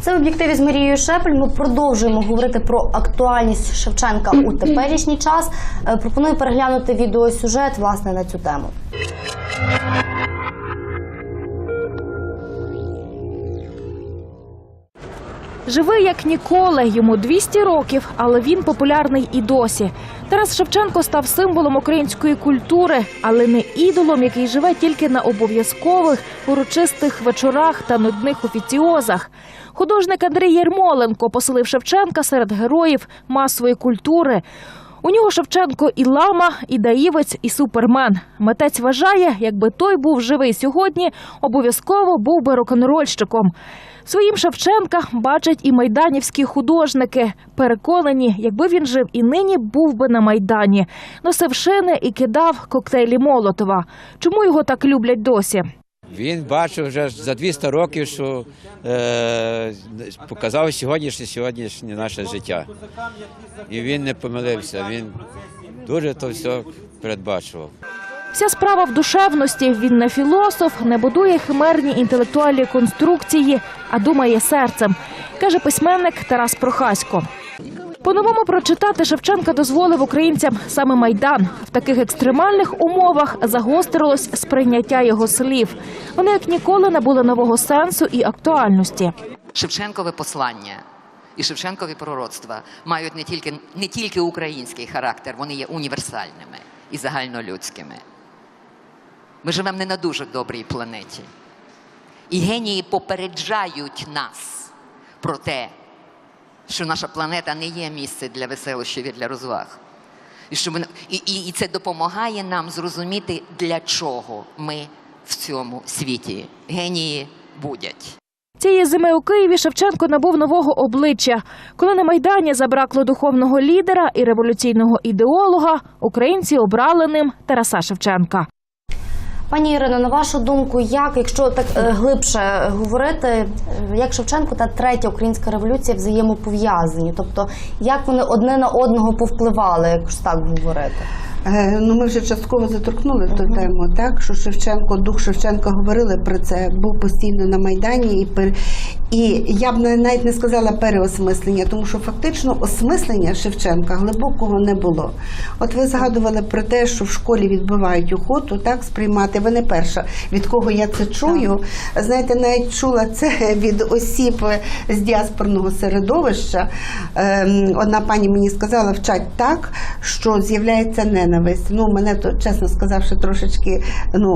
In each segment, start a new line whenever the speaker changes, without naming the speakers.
Це в об'єктиві з Марією Шепель. Ми продовжуємо говорити про актуальність Шевченка у теперішній час. Е, Пропоную переглянути відеосюжет власне на цю тему.
Живий як ніколи, йому 200 років, але він популярний і досі. Тарас Шевченко став символом української культури, але не ідолом, який живе тільки на обов'язкових урочистих вечорах та нудних офіціозах. Художник Андрій Єрмоленко поселив Шевченка серед героїв масової культури. У нього Шевченко і лама, і даївець, і супермен. Митець вважає, якби той був живий сьогодні, обов'язково був би рок-н-рольщиком. Своїм Шевченка бачать і майданівські художники. Переконані, якби він жив і нині, був би на майдані, носив шини і кидав коктейлі Молотова. Чому його так люблять досі?
Він бачив вже за 200 років, що е, показав сьогоднішнє сьогоднішнє наше життя. І він не помилився. Він дуже то все передбачував.
Вся справа в душевності. Він не філософ, не будує химерні інтелектуальні конструкції, а думає серцем, каже письменник Тарас Прохасько. По-новому прочитати Шевченка дозволив українцям саме майдан. В таких екстремальних умовах загострилось сприйняття його слів. Вони як ніколи набули нового сенсу і актуальності.
Шевченкове послання і Шевченкові пророцтва мають не тільки, не тільки український характер, вони є універсальними і загальнолюдськими. Ми живемо не на дуже добрій планеті. І генії попереджають нас про те, що наша планета не є місце для веселощів і для розваг. І, що ми, і, і, і це допомагає нам зрозуміти, для чого ми в цьому світі. Генії будять.
Цієї зими у Києві Шевченко набув нового обличчя. Коли на майдані забракло духовного лідера і революційного ідеолога, українці обрали ним Тараса Шевченка.
Пані Ірино, на вашу думку, як, якщо так е, глибше говорити, як Шевченко та третя українська революція взаємопов'язані? Тобто, як вони одне на одного повпливали, якщо так говорити?
Е, Ну, ми вже частково заторкнули ту тему, так що Шевченко, дух Шевченка говорили про це, був постійно на майдані, і пер... і я б навіть не сказала переосмислення, тому що фактично осмислення Шевченка глибокого не було. От ви згадували про те, що в школі відбивають охоту, так сприймати. Ви не перша, від кого я це чую. Знаєте, навіть чула це від осіб з діаспорного середовища. Ем, Одна пані мені сказала, вчать так, що з'являється ненависть. Ну, мене то, чесно сказавши, трошечки ну,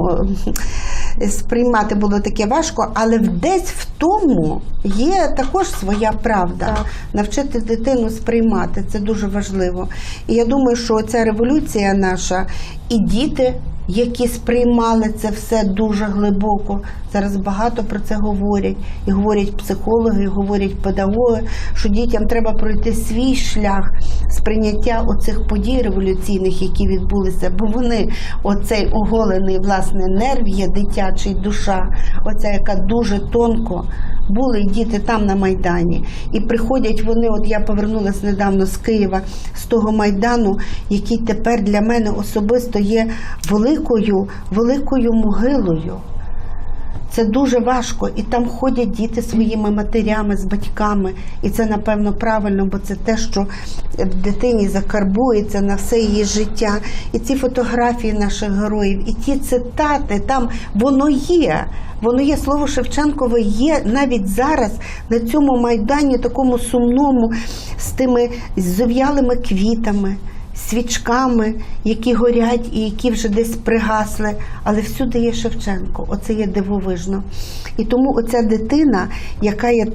сприймати було таке важко, але десь в тому є також своя правда. Навчити дитину сприймати це дуже важливо. І я думаю, що ця революція наша і діти. Які сприймали це все дуже глибоко. Зараз багато про це говорять. І говорять психологи, і говорять педагоги, що дітям треба пройти свій шлях сприйняття оцих подій революційних, які відбулися, бо вони, оцей оголений власне нерв є дитячий душа, оця яка дуже тонко були діти там на Майдані. І приходять вони, от я повернулася недавно з Києва, з того Майдану, який тепер для мене особисто є великою, великою могилою. Це дуже важко, і там ходять діти своїми матерями, з батьками, і це напевно правильно, бо це те, що в дитині закарбується на все її життя. І ці фотографії наших героїв, і ті цитати, там воно є. Воно є слово Шевченкове є навіть зараз на цьому майдані, такому сумному, з тими зов'ялими квітами свічками, які горять і які вже десь пригасли, але всюди є Шевченко. Оце є дивовижно. І тому оця дитина, яка, є,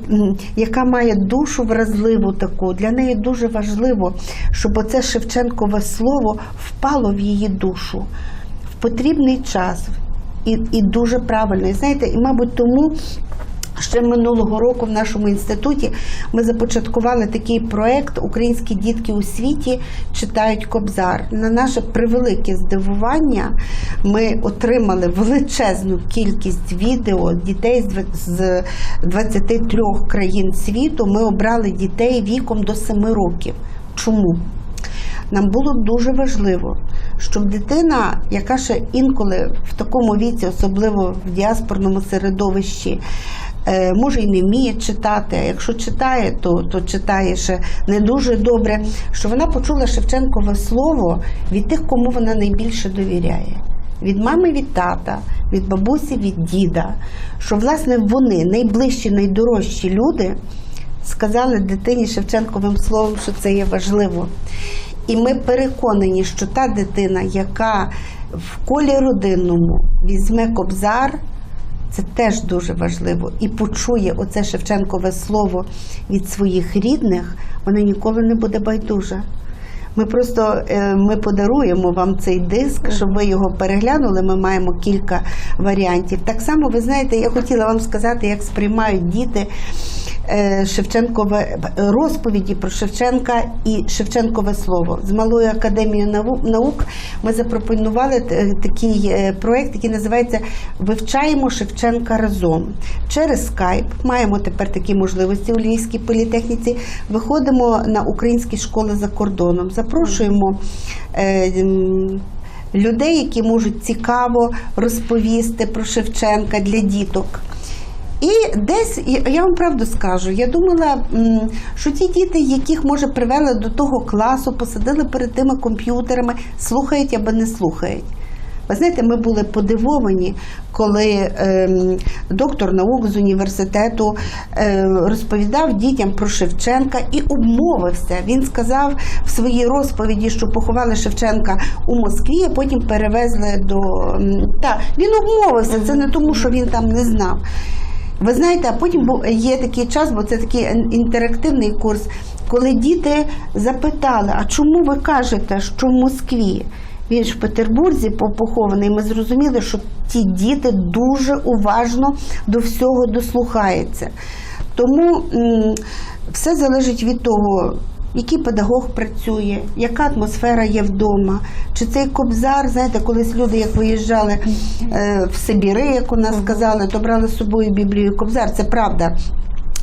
яка має душу вразливу таку, для неї дуже важливо, щоб оце Шевченкове слово впало в її душу в потрібний час. І, і дуже правильно. І знаєте, і мабуть тому Ще минулого року в нашому інституті ми започаткували такий проект Українські дітки у світі читають Кобзар. На наше превелике здивування ми отримали величезну кількість відео дітей з 23 країн світу. Ми обрали дітей віком до 7 років. Чому? нам було дуже важливо, щоб дитина, яка ще інколи в такому віці, особливо в діаспорному середовищі, може і не вміє читати, а якщо читає, то, то читає ще не дуже добре, що вона почула Шевченкове слово від тих, кому вона найбільше довіряє. Від мами, від тата, від бабусі, від діда, що власне вони найближчі, найдорожчі люди сказали дитині Шевченковим словом, що це є важливо. І ми переконані, що та дитина, яка в колі родинному візьме кобзар, це теж дуже важливо. І почує оце Шевченкове слово від своїх рідних, вона ніколи не буде байдужа. Ми просто е, ми подаруємо вам цей диск, щоб ви його переглянули. Ми маємо кілька варіантів. Так само, ви знаєте, я хотіла вам сказати, як сприймають діти Шевченкове розповіді про Шевченка і Шевченкове слово. З малою академією наук ми запропонували е, такий е, проект, який називається Вивчаємо Шевченка разом. Через скайп маємо тепер такі можливості у Львівській політехніці. Виходимо на українські школи за кордоном. Запрошуємо. е, Людей, які можуть цікаво розповісти про Шевченка для діток. І десь я- вам правду скажу, я думала, що ті діти, яких може привели до того класу, посадили перед тими комп'ютерами, слухають або не слухають. Ви знаєте, ми були подивовані, коли ем, доктор наук з університету е, розповідав дітям про Шевченка і обмовився. Він сказав в своїй розповіді, що поховали Шевченка у Москві, а потім перевезли до та він обмовився. Це не тому, що він там не знав. Ви знаєте, а потім є такий час, бо це такий інтерактивний курс, коли діти запитали: а чому ви кажете, що в Москві? Він ж в Петербурзі по- похований. Ми зрозуміли, що ті діти дуже уважно до всього дослухаються. Тому все залежить від того, який педагог працює, яка атмосфера є вдома. Чи цей кобзар, знаєте, колись люди, як виїжджали е, в Сибіри, як у нас сказали, то брали з собою Біблію кобзар. Це правда.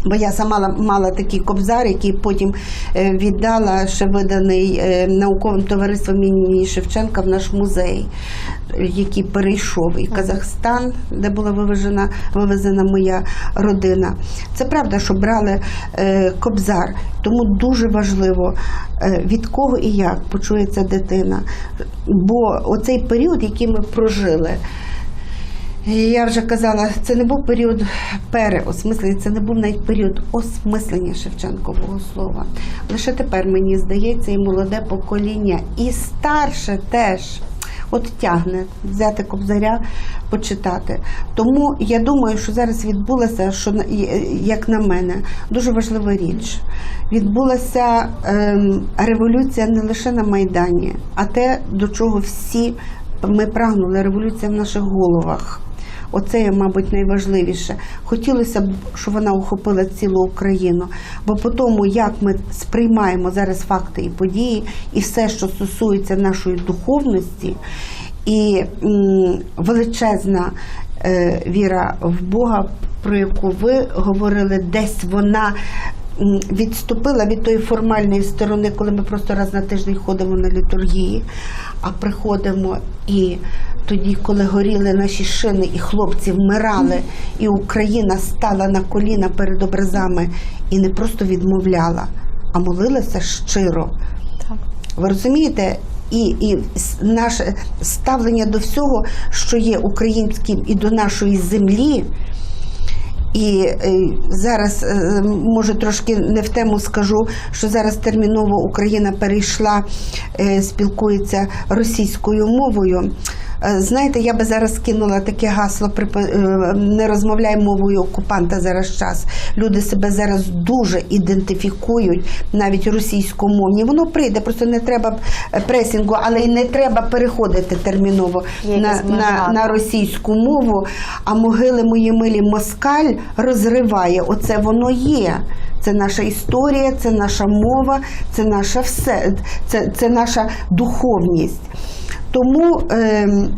Бо я сама мала, мала такий кобзар, який потім е, віддала ще виданий е, науковим товариством імені Шевченка в наш музей, який перейшов і Казахстан, де була вивезена, вивезена моя родина. Це правда, що брали е, кобзар, тому дуже важливо від кого і як почується дитина. Бо оцей період, який ми прожили. Я вже казала, це не був період переосмислення, це не був навіть період осмислення Шевченкового слова. Лише тепер мені здається, і молоде покоління, і старше теж. От тягне взяти кобзаря, почитати. Тому я думаю, що зараз відбулася, що як на мене, дуже важлива річ. Відбулася ем, революція не лише на Майдані, а те, до чого всі ми прагнули, революція в наших головах. Оце мабуть, найважливіше. Хотілося б, щоб вона охопила цілу Україну. Бо по тому, як ми сприймаємо зараз факти і події, і все, що стосується нашої духовності, і величезна е, віра в Бога, про яку ви говорили, десь вона. Відступила від тої формальної сторони, коли ми просто раз на тиждень ходимо на літургії, а приходимо і тоді, коли горіли наші шини, і хлопці вмирали, і Україна стала на коліна перед образами і не просто відмовляла, а молилася щиро.
Так.
Ви розумієте? І, і наше ставлення до всього, що є українським, і до нашої землі. І зараз, е, може, трошки не в тему скажу, що зараз терміново Україна перейшла, е, спілкується російською мовою. Е, Знаєте, я би зараз кинула таке гасло е, не розмовляй мовою окупанта зараз час. Люди себе зараз дуже ідентифікують, навіть російськомовні. Воно прийде, просто не треба е, пресінгу, але й не треба переходити терміново
Є
на, на, на російську мову, а могили мої милі москаль розриває. Оце воно є. Це наша історія, це наша мова, це наше все, це, це наша духовність. Тому ем,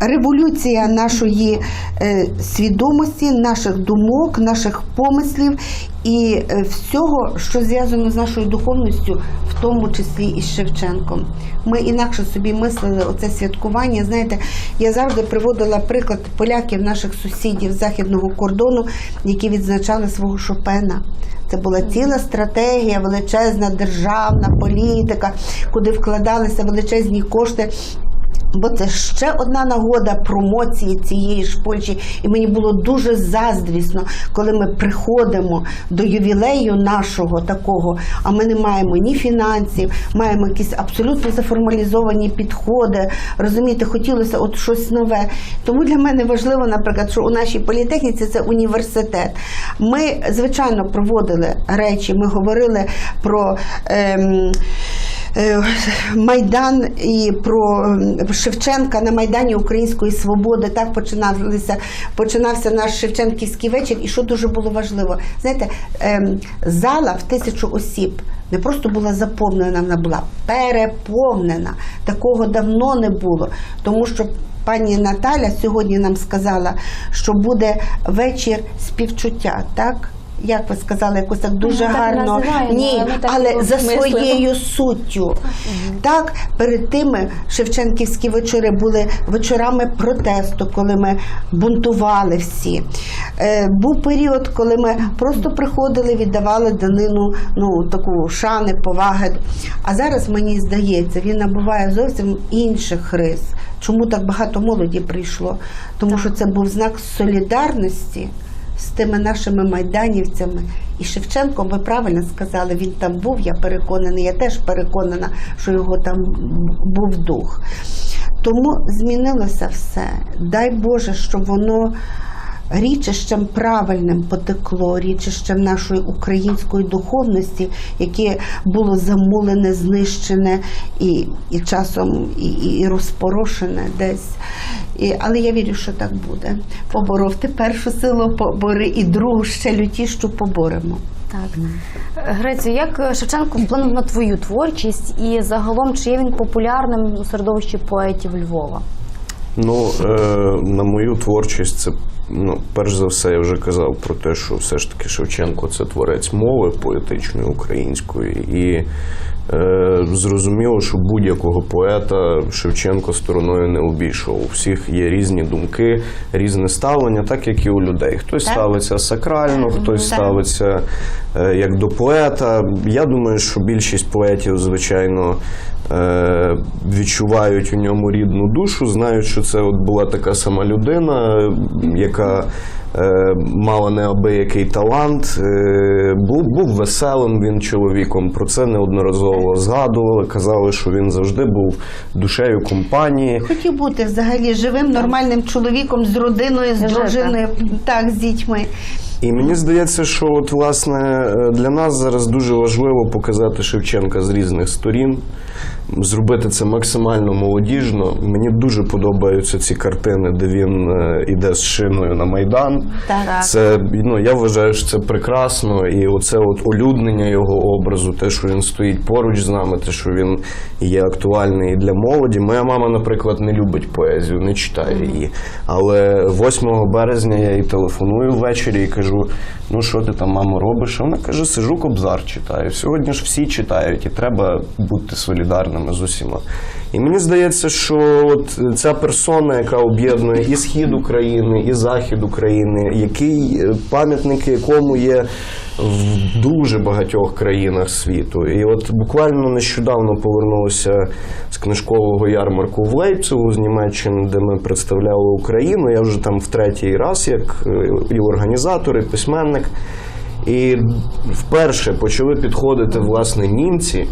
революція нашої е, свідомості, наших думок, наших помислів і е, всього, що зв'язано з нашою духовністю, в тому числі і з Шевченком. Ми інакше собі мислили оце святкування. Знаєте, я завжди приводила приклад поляків, наших сусідів західного кордону, які відзначали свого Шопена. Це була ціла стратегія, величезна державна політика, куди вкладалися величезні кошти. Бо це ще одна нагода промоції цієї ж Польщі. І мені було дуже заздрісно, коли ми приходимо до ювілею нашого такого, а ми не маємо ні фінансів, маємо якісь абсолютно заформалізовані підходи. Розумієте, хотілося от щось нове. Тому для мене важливо, наприклад, що у нашій політехніці це університет. Ми, звичайно, проводили речі, ми говорили про. Ем, Майдан і про Шевченка на Майдані Української свободи. Так починалися, починався наш Шевченківський вечір. І що дуже було важливо, знаєте, ем, зала в тисячу осіб не просто була заповнена, вона була переповнена. Такого давно не було, тому що. Пані Наталя сьогодні нам сказала, що буде вечір співчуття, так? Як ви сказали, якось так дуже
так
гарно.
називаємо,
Ні,
але ми так
але за
мислимо.
своєю суттю. Так, перед тими Шевченківські вечори були вечорами протесту, коли ми бунтували всі. Е, був період, коли ми просто приходили, віддавали данину ну, таку шани, поваги. А зараз, мені здається, він набуває зовсім інших рис. Чому так багато молоді прийшло? Тому що це був знак солідарності з тими нашими майданівцями. І Шевченко, ви правильно сказали, він там був, я переконаний, я теж переконана, що його там був дух. Тому змінилося все. Дай Боже, щоб воно річищем правильним потекло, річищем нашої української духовності, яке було замулене, знищене і, і часом і, і, і розпорошене десь. І, але я вірю, що так буде. Поборов ти першу силу, побори і другу ще лютішу поборемо.
Так. Грицю, як Шевченко вплинув на твою творчість і загалом чи є він популярним у середовищі поетів Львова?
Ну, е, на мою творчість, це ну, перш за все, я вже казав про те, що все ж таки Шевченко це творець мови поетичної української. І е, зрозуміло, що будь-якого поета Шевченко стороною не обійшов. У всіх є різні думки, різне ставлення, так як і у людей. Хтось
Так.
ставиться сакрально, хтось
Так.
ставиться е, як до поета. Я думаю, що більшість поетів, звичайно, відчувають у ньому рідну душу, знають, що це от була така сама людина, яка е, мала неабиякий талант, е, був, був веселим він чоловіком. Про це неодноразово згадували, казали, що він завжди був душею компанії.
Хотів бути взагалі живим, нормальним чоловіком з родиною, з дружиною, так, з дітьми.
І мені здається, що от власне е, для нас зараз дуже важливо показати Шевченка з різних сторін, зробити це максимально молодіжно. Мені дуже подобаються ці картини, де він е, іде з шиною на майдан.
Так.
Це ну я вважаю, що це прекрасно, і оце от олюднення його образу, те, що він стоїть поруч з нами, те, що він є актуальний і для молоді. Моя мама, наприклад, не любить поезію, не читає її. Але 8 березня я їй телефоную ввечері і кажу: ну що ти там, мамо, робиш? А вона каже: сижу, кобзар читаю. Сьогодні ж всі читають, і треба бути солідарними з усіма. І мені здається, що от ця персона, яка об'єднує і схід України, і захід України, який е, пам'ятники якому є в дуже багатьох країнах світу. І от буквально нещодавно повернулися з книжкового ярмарку в Лейпцигу з Німеччини, де ми представляли Україну. Я вже там в третій раз, як е, і організатор, і письменник. І вперше почали підходити власне німці,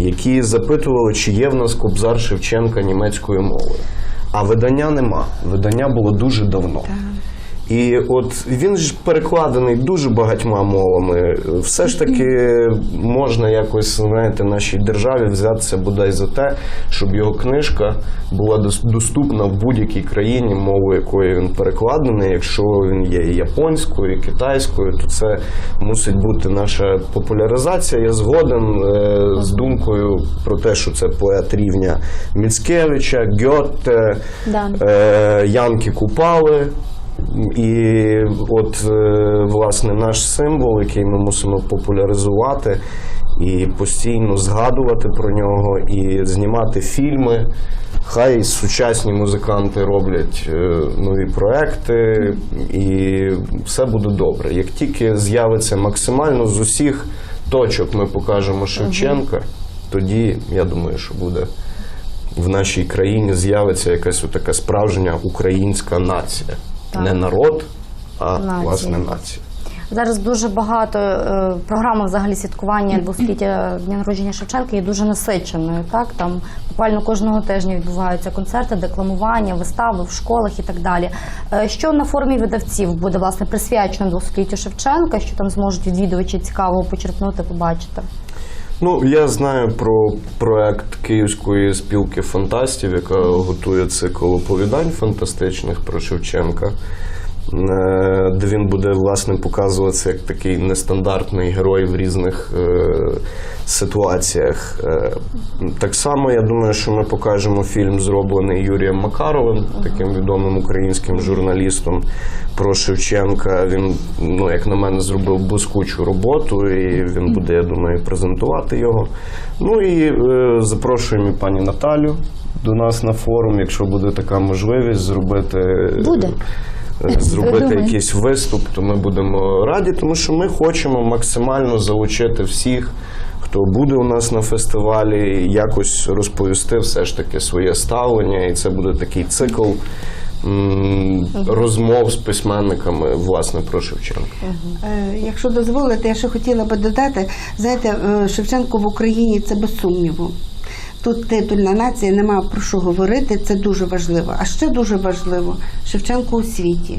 які запитували, чи є в нас Кобзар Шевченка німецькою мовою. А видання нема. Видання було дуже давно. І от він ж перекладений дуже багатьма мовами. Все ж таки можна якось знаєте, нашій державі взятися бодай за те, щоб його книжка була дос- доступна в будь-якій країні, мовою якої він перекладений. Якщо він є і японською, і китайською, то це мусить бути наша популяризація. Я згоден е, з думкою про те, що це поет рівня Міцкевича, Гьотте,
Да.
е, Янки Купали. І от е, власне наш символ, який ми мусимо популяризувати і постійно згадувати про нього, і знімати фільми. Хай сучасні музиканти роблять е, нові проекти, і все буде добре. Як тільки з'явиться максимально з усіх точок, ми покажемо Шевченка, тоді я думаю, що буде в нашій країні з'явиться якась така справжня українська нація.
Так.
Не народ, а
Нація.
власне нація.
Зараз дуже багато е, програма взагалі святкування двохліття дня народження Шевченка є дуже насиченою. Так там буквально кожного тижня відбуваються концерти, декламування, вистави в школах і так далі. Е, Що на форумі видавців буде власне присвячено двохліттю Шевченка, що там зможуть відвідувачі цікавого почерпнути, побачити.
Ну, я знаю про проект Київської спілки фантастів, яка готує цикл оповідань фантастичних про Шевченка, де він буде власне показуватися як такий нестандартний герой в різних е, ситуаціях. Е, Так само я думаю, що ми покажемо фільм, зроблений Юрієм Макаровим, таким відомим українським журналістом про Шевченка. Він, ну як на мене, зробив блискучу роботу, і він буде, я думаю, презентувати його. Ну і е, запрошуємо і пані Наталю до нас на форум, якщо буде така можливість зробити.
Буде.
Е, Зробити якийсь виступ, то ми будемо раді, тому що ми хочемо максимально залучити всіх, хто буде у нас на фестивалі, якось розповісти все ж таки своє ставлення, і це буде такий цикл розмов з письменниками власне про Шевченка.
Е, Якщо дозволите, я ще хотіла би додати, знаєте, е, Шевченко в Україні це без сумніву. Тут титульна нація, нема про що говорити, це дуже важливо. А ще дуже важливо Шевченко у світі.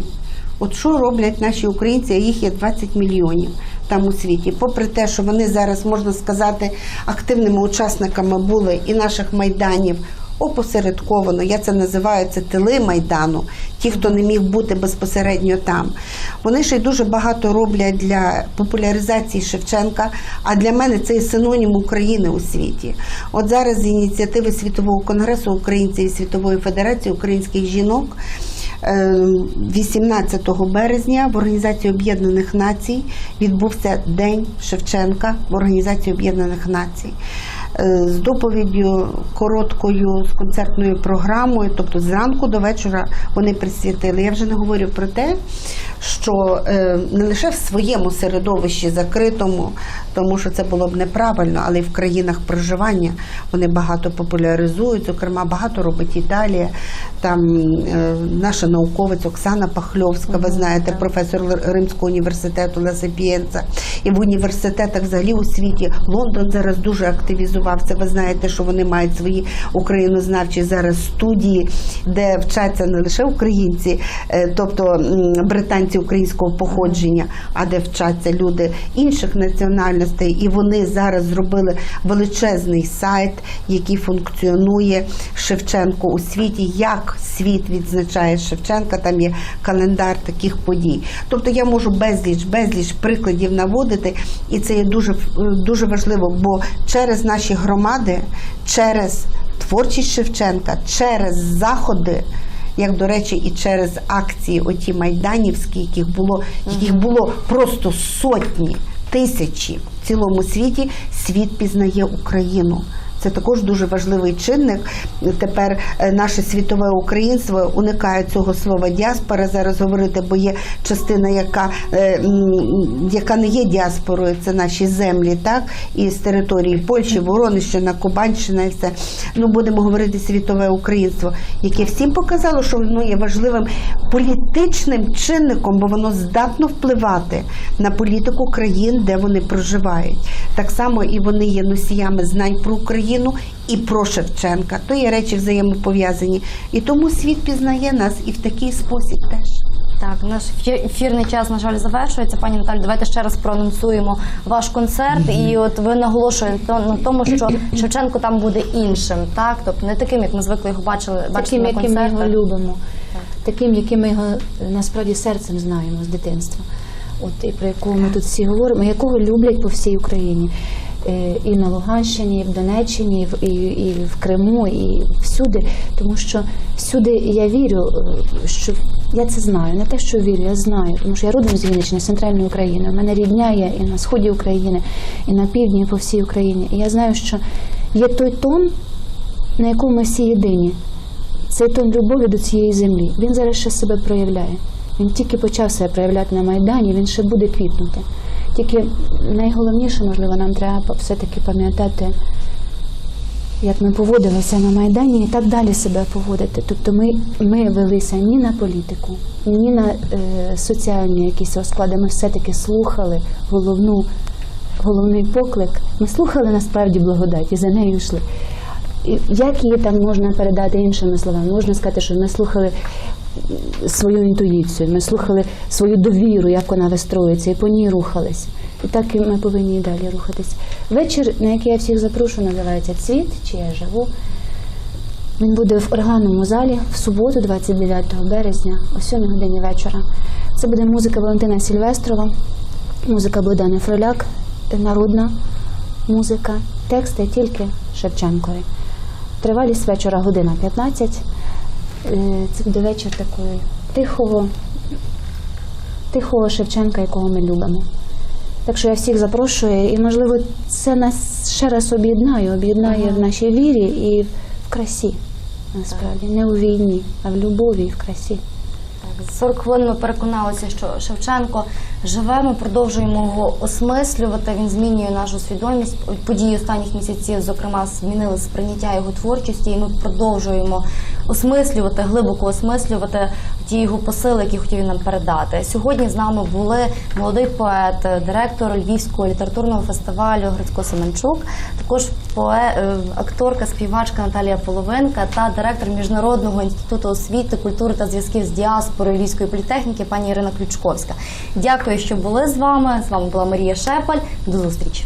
От що роблять наші українці, а їх є 20 мільйонів там у світі. Попри те, що вони зараз, можна сказати, активними учасниками були і наших майданів опосередковано. Я це називаю це тили майдану, ті, хто не міг бути безпосередньо там. Вони ще й дуже багато роблять для популяризації Шевченка. А для мене це і синонім України у світі. От зараз з ініціативи Світового конгресу українців і Світової федерації українських жінок. е, 18 березня в Організації Об'єднаних Націй відбувся День Шевченка в Організації Об'єднаних Націй. Е, З доповіддю короткою, з концертною програмою, тобто зранку до вечора вони присвятили. Я вже не говорю про те, що е, не лише в своєму середовищі закритому, тому що це було б неправильно, але й в країнах проживання вони багато популяризують. Зокрема, багато робить Італія. Там е, наша науковець Оксана Пахльовська, ви знаєте, професор Римського університету Ласипієнца. І в університетах взагалі у світі Лондон зараз дуже активізувався. Ви знаєте, що вони мають свої українознавчі зараз студії, де вчаться не лише українці, е, тобто м, британці українського походження, а де вчаться люди інших національностей. І вони зараз зробили величезний сайт, який функціонує Шевченко у світі. Як світ відзначає Шевченка, там є календар таких подій. Тобто я можу безліч, безліч прикладів наводити, і це є дуже, дуже важливо, бо через наші громади, через творчість Шевченка, через заходи. Як до речі, і через акції, оті майданівські, яких було, яких було просто сотні, тисячі в цілому світі, світ пізнає Україну. Це також дуже важливий чинник. Тепер е, наше світове українство уникає цього слова діаспора зараз говорити, бо є частина, яка, е, яка не є діаспорою, це наші землі, так і з території Польщі, Воронищина, Кубанщина і все. Ну будемо говорити світове українство, яке всім показало, що воно є важливим політичним чинником, бо воно здатно впливати на політику країн, де вони проживають. Так само і вони є носіями знань про Україну і про Шевченка. То є речі взаємопов'язані. І тому світ пізнає нас і в такий спосіб теж.
Так, наш ефі- ефірний час, на жаль, завершується. Пані Наталі, давайте ще раз проанонсуємо ваш концерт. І от ви наголошуєте на тому, що Шевченко там буде іншим, так? Тобто не таким, як ми звикли його бачили, бачити
таким,
на
яким ми його любимо, таким, яким ми його насправді серцем знаємо з дитинства. От і про якого ми тут всі говоримо, якого люблять по всій Україні. Е, І на Луганщині, і в Донеччині, і в- і, і в Криму, і всюди. Тому що всюди я вірю, е, що я це знаю. Не те, що вірю, я знаю. Тому що я родом з Вінниччини, з центральної України. У мене рідня є і на сході України, і на півдні, і по всій Україні. І я знаю, що є той тон, на якому ми всі єдині цей тон любові до цієї землі. Він зараз ще себе проявляє. Він тільки почав себе проявляти на Майдані, він ще буде квітнути. Тільки найголовніше, можливо, нам треба все-таки пам'ятати, як ми поводилися на Майдані, і так далі себе поводити. Тобто ми, ми велися ні на політику, ні на е, соціальні якісь розклади. Ми все-таки слухали головну, головний поклик. Ми слухали насправді благодать і за нею йшли. Як її там можна передати іншими словами? Можна сказати, що ми слухали свою інтуїцію, ми слухали свою довіру, як вона вистроюється, і по ній рухались. І так ми повинні і далі рухатись. Вечір, на який я всіх запрошую, називається Цвіт, чи я живу. Він буде в органному залі в суботу, 29 березня, о 7 годині вечора. Це буде музика Валентина Сільвестрова, музика Богдани Фроляк, народна музика, тексти тільки Шевченкові. Тривалість вечора година 15. Е, Це буде вечір такої тихого, тихого Шевченка, якого ми любимо. Так що я всіх запрошую, і можливо це нас ще раз об'єднає, об'єднає в нашій вірі і в красі. Насправді не у війні, а в любові і в красі.
За 40 хвилин ми переконалися, що Шевченко живе, ми продовжуємо його осмислювати. Він змінює нашу свідомість. Події останніх місяців, зокрема, змінили сприйняття його творчості, і ми продовжуємо осмислювати, глибоко осмислювати ті його посили, які хотів нам передати. Сьогодні з нами були молодий поет, директор Львівського літературного фестивалю Грицько Семенчук, також поe- е, акторка, співачка Наталія Половинка та директор Міжнародного інституту освіти, культури та зв'язків з діаспорою Львівської політехніки пані Ірина Ключковська. Дякую, що були з вами. З вами була Марія Шепаль. До зустрічі.